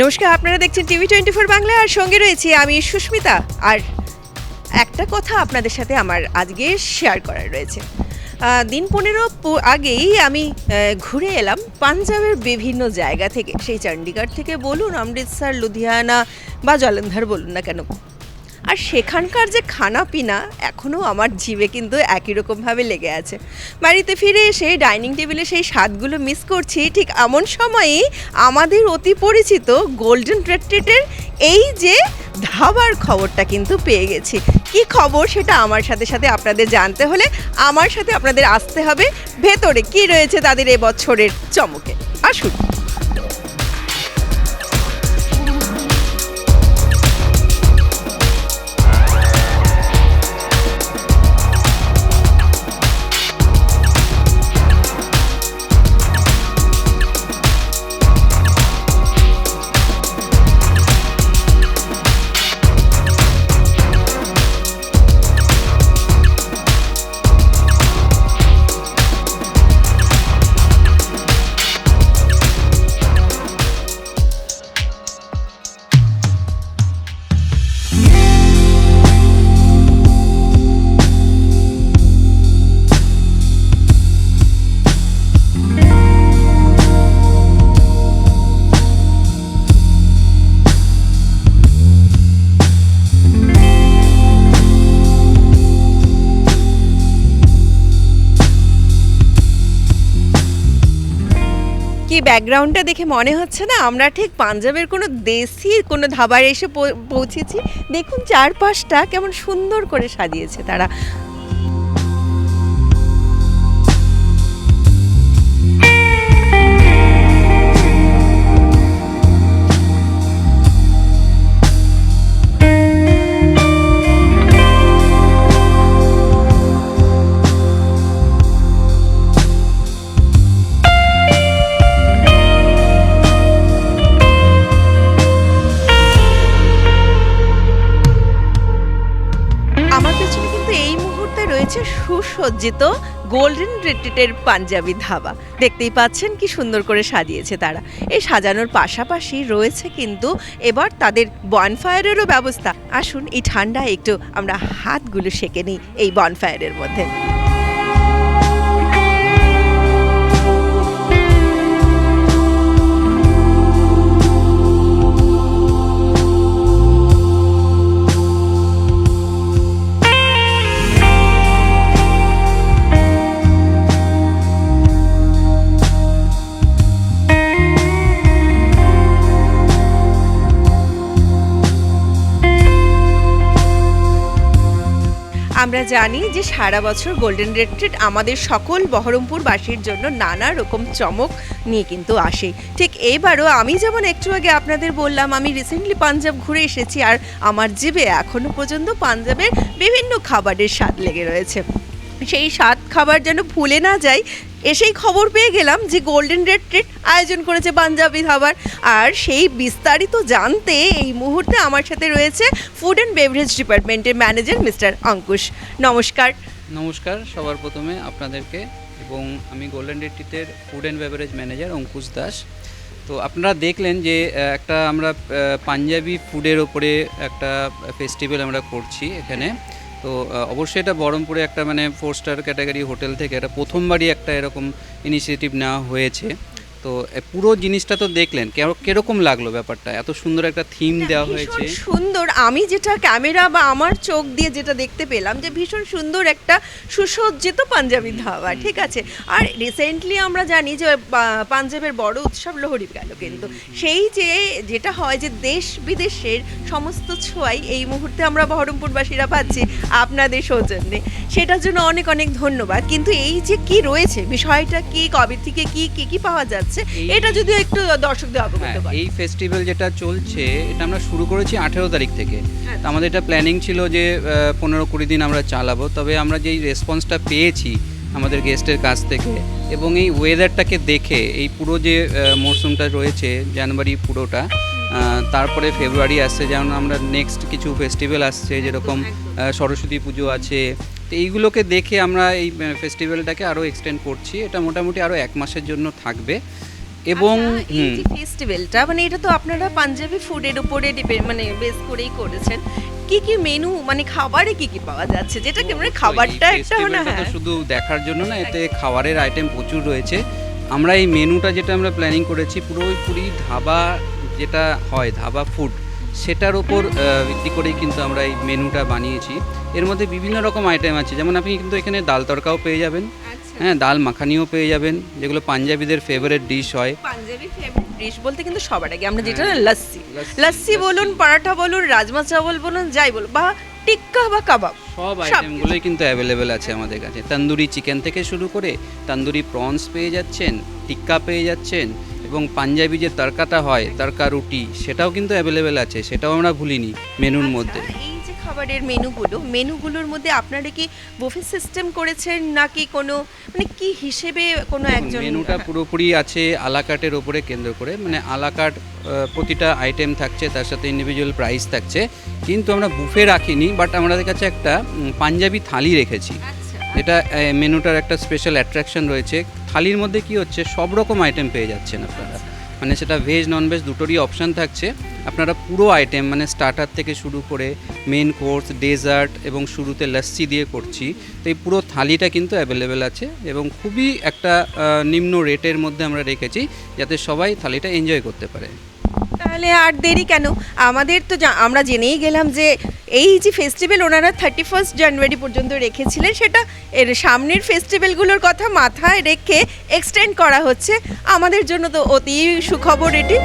নমস্কার, আপনারা দেখছেন টিভি টোয়েন্টি ফোর বাংলা, আর সঙ্গে রয়েছি আমি সুস্মিতা। আর একটা কথা আপনাদের সাথে আমার আজকে শেয়ার করার রয়েছে। দিন পনেরো আগেই আমি ঘুরে এলাম পাঞ্জাবের বিভিন্ন জায়গা থেকে। সেই চণ্ডীগড় থেকে বলুন, অমৃতসর, লুধিয়ানা বা জলন্ধর বলুন না কেন। আর সেখানকার যে খানা পিনা এখনও আমার জিভে কিন্তু একই রকমভাবে লেগে আছে। বাড়িতে ফিরে এসে ডাইনিং টেবিলে সেই স্বাদগুলো মিস করছি, ঠিক এমন সময়েই আমাদের অতি পরিচিত গোল্ডেন রেট্রিটের এই যে ধাবার খবরটা কিন্তু পেয়ে গেছি। কি খবর সেটা আমার সাথে সাথে আপনাদের জানতে হলে আমার সাথে আপনাদের আসতে হবে। ভেতরে কি রয়েছে তাদের এবছরের চমকে। আসুন। কি ব্যাকগ্রাউন্ডটা দেখে মনে হচ্ছে না? আমরা ঠিক পাঞ্জাবের কোনো দেশি কোনো ধাবায় এসে পৌঁছেছি। দেখুন চারপাশটা কেমন সুন্দর করে সাজিয়েছে তারা। সুসজ্জিত গোল্ডেন রিট্রিটের পাঞ্জাবি ধাবা। দেখতেই পাচ্ছেন কি সুন্দর করে সাজিয়েছে তারা। এই সাজানোর পাশাপাশি রয়েছে কিন্তু এবার তাদের বনফায়ারেরও ব্যবস্থা। আসুন এই ঠান্ডায় একটু আমরা হাতগুলো সেঁকে নিই এই বনফায়ারের মধ্যে। আমরা জানি যে সারা বছর গোল্ডেন রেট্রিট আমাদের সকল বহরমপুরবাসীর জন্য নানা রকম চমক নিয়ে কিন্তু আসে। ঠিক এবারও আমি যেমন একটু আগে আপনাদের বললাম, আমি রিসেন্টলি পাঞ্জাব ঘুরে এসেছি আর আমার জীবে এখনও পর্যন্ত পাঞ্জাবের বিভিন্ন খাবারের স্বাদ লেগে রয়েছে। সেই স্বাদ খাবার যেন ভুলে না যায় এসেই খবর পেয়ে গেলাম যে গোল্ডেন রেড ট্রিট আয়োজন করেছে পাঞ্জাবি খাবার আর সেই বিস্তারিত জানতে এই মুহূর্তে আমার সাথে রয়েছে ফুড অ্যান্ড বেভারেজ ডিপার্টমেন্টের ম্যানেজার মিস্টার অঙ্কুশ নমস্কার। নমস্কার, সবার প্রথমে আপনাদেরকে এবং আমি golden রেট্রিটের food and beverage manager Ankush Das. তো আপনারা দেখলেন যে একটা আমরা পাঞ্জাবি ফুডের ওপরে একটা ফেস্টিভ্যাল আমরা করছি এখানে। তো অবশ্যই এটা বহরমপুরে একটা মানে ফোর স্টার ক্যাটাগরি হোটেল থেকে এটা প্রথমবারই একটা এরকম ইনিশিয়েটিভ নেওয়া হয়েছে। তো পুরো জিনিসটা তো দেখলেন কেরো- কীরকম লাগল ব্যাপারটা? এত সুন্দর একটা থিম দেওয়া হয়েছে। সুন্দর। আমি যেটা ক্যামেরা বা আমার চোখ দিয়ে যেটা দেখতে পেলাম যে ভীষণ সুন্দর একটা সুসজ্জিত পাঞ্জাবি ধাবা ঠিক আছে? আর রিসেন্টলি আমরা জানি যে পাঞ্জাবের বড় উৎসব লোহরি গেল কিন্তু। সেই যে যেটা হয় যে দেশ বিদেশের সমস্ত ছোঁয়াই এই মুহূর্তে আমরা বহরমপুরবাসীরা পাচ্ছি আপনাদের সৌজন্যে। সেটার জন্য অনেক অনেক ধন্যবাদ। কিন্তু এই যে কি রয়েছে? বিষয়টা কি? কবে থেকে কি কি কি পাওয়া যাচ্ছে? এই- এটা যদি একটু দর্শকদের অবগত হ্যাঁ করেন এই ফেস্টিভ্যাল যেটা চলছে এটা আমরা শুরু করেছি আঠেরো তারিখ থেকে। তো আমাদের এটা প্ল্যানিং ছিল যে পনেরো কুড়ি দিন আমরা চালাবো। তবে আমরা যেই রেসপন্সটা পেয়েছি আমাদের গেস্টের কাছ থেকে এবং এই ওয়েদারটাকে দেখে এই পুরো যে মরশুমটা রয়েছে জানুয়ারি পুরোটা তারপরে ফেব্রুয়ারি আসছে যেমন আমরা নেক্সট কিছু ফেস্টিভ্যাল আসছে যেরকম সরস্বতী পুজো আছে। তো এইগুলোকে দেখে আমরা এই ফেস্টিভ্যালটাকে আরও এক্সটেন্ড করছি। এটা মোটামুটি আরও এক মাসের জন্য থাকবে। এবং আচ্ছা, ফেস্টিভ্যালটা মানে এটা তো আপনারা পাঞ্জাবি ফুডের উপরে ডিপেন্ড মানে বেস করেই করেছেন। কি কি মেনু মানে খাবারে কি কি পাওয়া যাচ্ছে? যেটা কি মানে খাবারটা একটা না হ্যাঁ। শুধু দেখার জন্য না এতে খাবারের আইটেম প্রচুর রয়েছে। আমরা এই মেনুটা যেটা আমরা প্ল্যানিং করেছি পুরোপুরি ধাবা যেটা হয় ধাবা ফুড সেটার ওপর ভিত্তি করেই কিন্তু আমরা এই মেনুটা বানিয়েছি। এর মধ্যে বিভিন্ন রকম আইটেম আছে যেমন আপনি কিন্তু এখানে ডাল তরকাও পেয়ে যাবেন। আচ্ছা। হ্যাঁ ডাল মাখানিও পেয়ে যাবেন যেগুলো পাঞ্জাবিদের ফেভারিট ডিশ হয়। পাঞ্জাবি ফেভারিট ডিশ বলতে কিন্তু সবার আগে আমরা যেটা হ্যাঁ, লাস্সি। লাস্সি, বলুন পরাঠা বলুন রাজমা চাওয়াল বলুন যাই বলুন বা টিক্কা বা কাবাব সব সব আইটেমগুলোই কিন্তু অ্যাভেলেবেল আছে আমাদের কাছে। তন্দুরি চিকেন থেকে শুরু করে তন্দুরি প্রনস পেয়ে যাচ্ছেন টিক্কা পেয়ে যাচ্ছেন এবং পাঞ্জাবি যে তরকাটা হয় তরকা রুটি সেটাও কিন্তু অ্যাভেলেবেল আছে সেটাও আমরা ভুলিনি মেনুর মধ্যে। আচ্ছা, এই যে খাবারের মেনুগুলো মেনুগুলোর মধ্যে আপনারা কি বুফে সিস্টেম করেছেন নাকি কোনো মানে কি হিসেবে কোনো একজন মেনুটা পুরোপুরি আছে আলাকাটের ওপরে কেন্দ্র করে মানে আলাকাট প্রতিটা আইটেম থাকছে তার সাথে ইন্ডিভিজুয়াল প্রাইস থাকছে কিন্তু আমরা বুফে রাখিনি বাট আমাদের কাছে একটা পাঞ্জাবি থালি রেখেছি। আচ্ছা এটা মেনুটার একটা স্পেশাল অ্যাট্রাকশন রয়েছে। থালির মধ্যে কি হচ্ছে, সব রকম আইটেম পেয়ে যাচ্ছেন আপনারা। মানে সেটা ভেজ নন ভেজ দুটোরই অপশান থাকছে। আপনারা পুরো আইটেম মানে স্টার্টার থেকে শুরু করে মেন কোর্স ডেজার্ট এবং শুরুতে লস্যি দিয়ে করছি। তো এই পুরো থালিটা কিন্তু অ্যাভেলেবেল আছে এবং খুবই একটা নিম্ন রেটের মধ্যে আমরা রেখেছি, যাতে সবাই থালিটা এনজয় করতে পারে। তাহলে আর দেরি কেন? আমাদের তো আমরা জেনেই গেলাম যে এই যে ফেস্টিভ্যাল ওনারা থার্টি ফার্স্ট জানুয়ারি পর্যন্ত রেখেছিলেন, সেটা এর সামনের ফেস্টিভ্যালগুলোর কথা মাথায় রেখে এক্সটেন্ড করা হচ্ছে। আমাদের জন্য তো অতি সুখবর এটি।